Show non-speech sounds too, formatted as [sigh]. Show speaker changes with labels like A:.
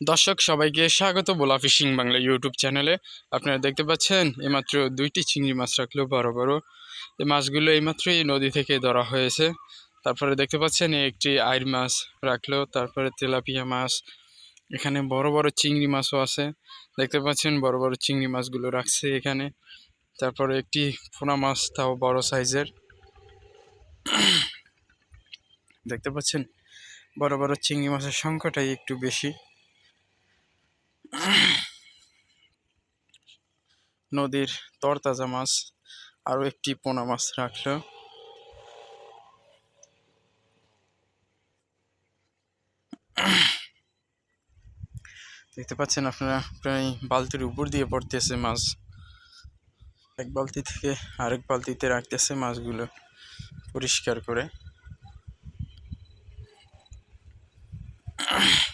A: দর্শক, সবাইকে স্বাগত বোলা ফিশিং বাংলা ইউটিউব চ্যানেলে। আপনারা দেখতে পাচ্ছেন, এইমাত্র দুইটি চিংড়ি মাছ রাখল বড় বড়। এই মাছগুলো এইমাত্রই নদী থেকে ধরা হয়েছে। তারপরে দেখতে পাচ্ছেন একটি আইর মাছ রাখল, তারপরে তেলাপিয়া মাছ, এখানে বড় বড় চিংড়ি মাছও আছে। দেখতে পাচ্ছেন, বড় বড় চিংড়ি মাছগুলো রাখছে এখানে। তারপরে একটি পোনা মাছ, তাও বড় সাইজের। দেখতে পাচ্ছেন, বড় বড় চিংড়ি মাছের সংখ্যাটাই একটু বেশি। [sighs] নদীর তরতাজা মাছ, আরও একটি পোনা মাছ রাখল। [clears throat] দেখতে পাচ্ছেন আপনারা, প্রায় বালতির উপর দিয়ে পড়তেছে মাছ। এক বালতি থেকে আরেক বালতিতে রাখতেছে মাছগুলো পরিষ্কার করে। [clears throat]